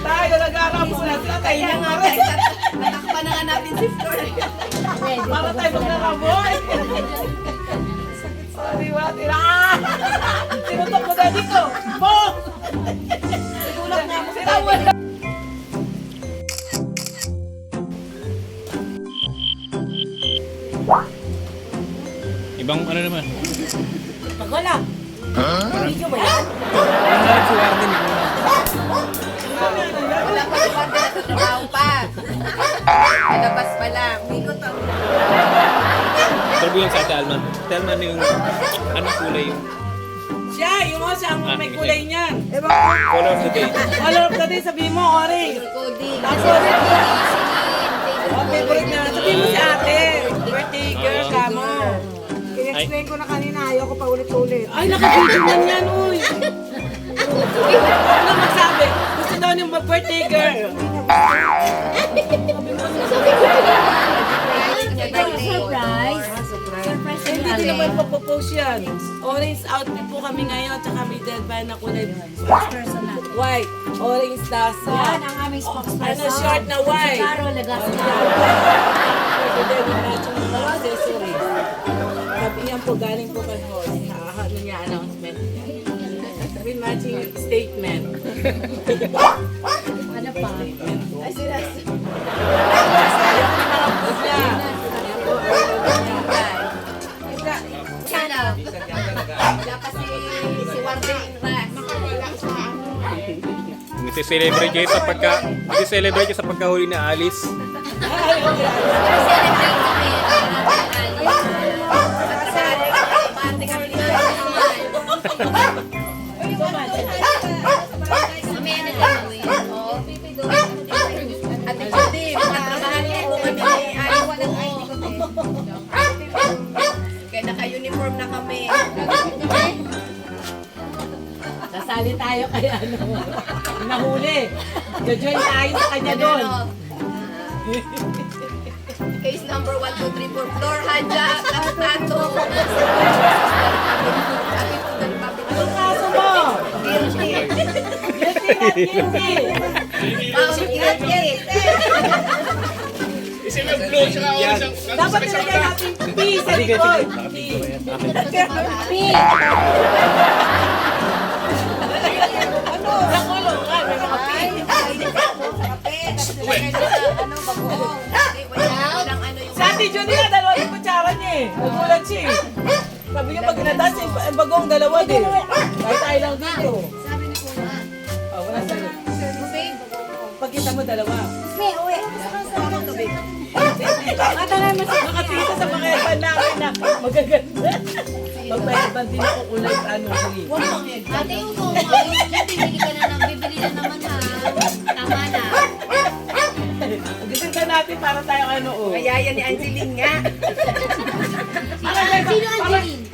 Tayo, nag-aarap muna sila. Tayo Kaya na nga, natakpan na nga natin si Flor. Para tayo maglaraboy. Sorry, what? Ah! Sinutok ko dati ko. Bo! Sigulak na ako. Sinawan na. Ibang ano naman. Pag wala. Video ba yan? Harap si Warden. Wala pa pa. Nalabas pa lang. Hindi ko to. Sabi yung sa Ate Alman. Ate Alman yung anong kulay yung Siya, yung siya ang may kulay niyan. color of the day. Color of the day, sabihin mo, orange. Cody. Tapos, oh, favorite na. Sabihin mo si ate. Birthday girl ka mo. In-explain ko na kanina, ayoko pa ulit-ulit. Ay, naka-video man yan, uy. Ano magsabi? Gusto daw niyong mag-birthday girl. Surprise. Hindi din naman papopost yan. Orange outfit po kami ngayon, tsaka may deadline na kulay white. Orange dasa. Yan ang aming spokesperson. Ano, short na white. Caro Lagasca. Pwede din natin mga accessories. Sabi yan po, galing po kay Hoss. Ano niya, announcement niya. With matching statement. Ano pa? Ay, sila. Nagse-celebrate kayo sa pagka nagse-celebrate kayo sa pagkahuli ni Alice. Kaya naka-uniform na kami. Nasali tayo kay ano. Nahuli. Jojoin tayo sa kanya doon. Case number 1, 2, 3, 4, floor, ng public. Anong kaso mo? Guilty. Guilty guilty. Oh, guilty. Yung blue, tsaka orange ang Dapat nilagyan natin P sa likod. P. P. Ano? Nakulungan. May mga P. Si Ate Judy na dalawa yung kutsara niya eh. Nagulat siya eh. Sabi niya pag nadas yung bagong dalawa din. Kahit tayo lang dito. Mo dalawa. May uwi. Makatita sa mga iba namin na magaganda. Magpayaban din ako kulay ano green. Ate, yung mo. Bibili ka na ng bibili na naman ha. Tama na. Gising ka natin para tayo ano oh. Kayaya ni Angeline nga. Sino ang Jeline?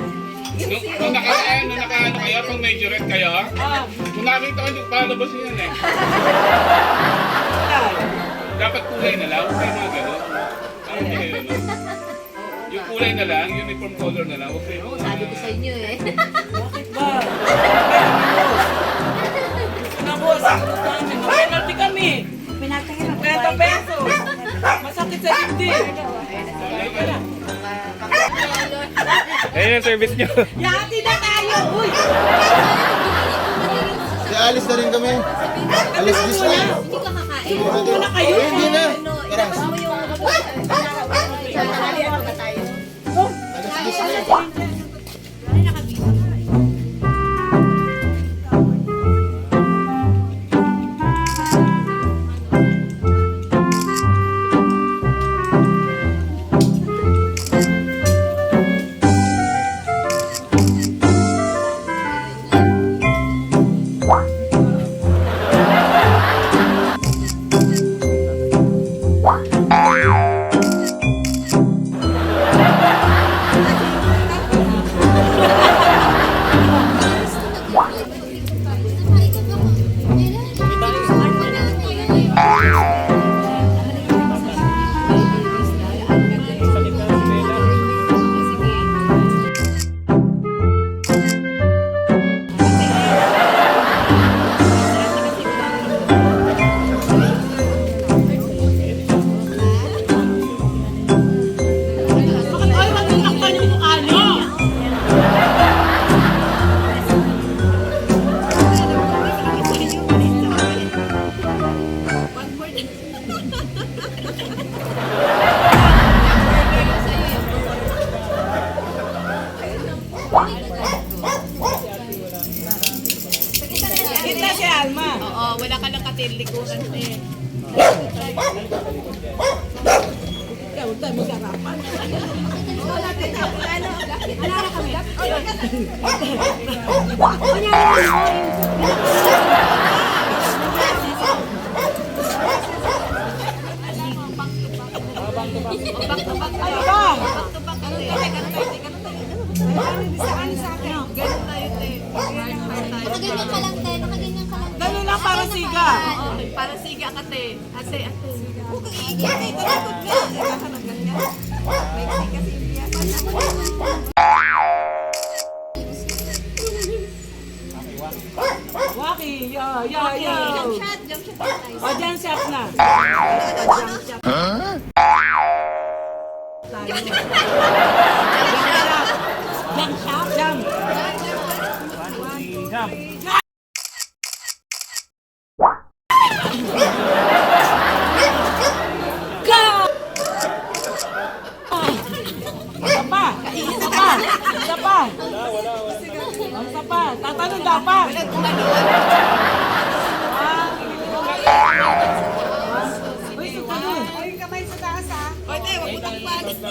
Nung, nung naka, eh, nung naka, ano kayo, pang majorette kayo, Ah, kung nakita ko palabas yun eh. Dapat kulay na lang, huwag kayo mga gano'n. Ano hindi kayo, no? Yung kulay na lang, uniform color na lang, huwag kayo mga... Sabi ko sa inyo eh. Bakit ba? Gusto na boss. Gusto namin. Penalty kami. Pinatingin ako. 30 pesos. Masakit sa dibdib. Ayun ang service nyo. Yati na tayo. Uy! Alice na rin kami. Alis dis na. Hindi ka kakain. Muna kayo. Eh, Hindi na. Tara. Kita si Alma. Oo, wala ka lang katilikuran eh. Ikaw tayo magharapan. Wala ka na po ano. Alara kami. Wala ka na. Wala ka na. Nakaganyan ka lang, te. Nakaganyan ka lang. Ganun lang para siga. Para siga ka te. Ate, ate. Waki, yo, yo, yo. Jump shot, jump shot. O, dyan shot na. Jump shot? Jump. Isa pa. Isa pa. Isa pa. Isa pa. Tatanong dapat. Uy,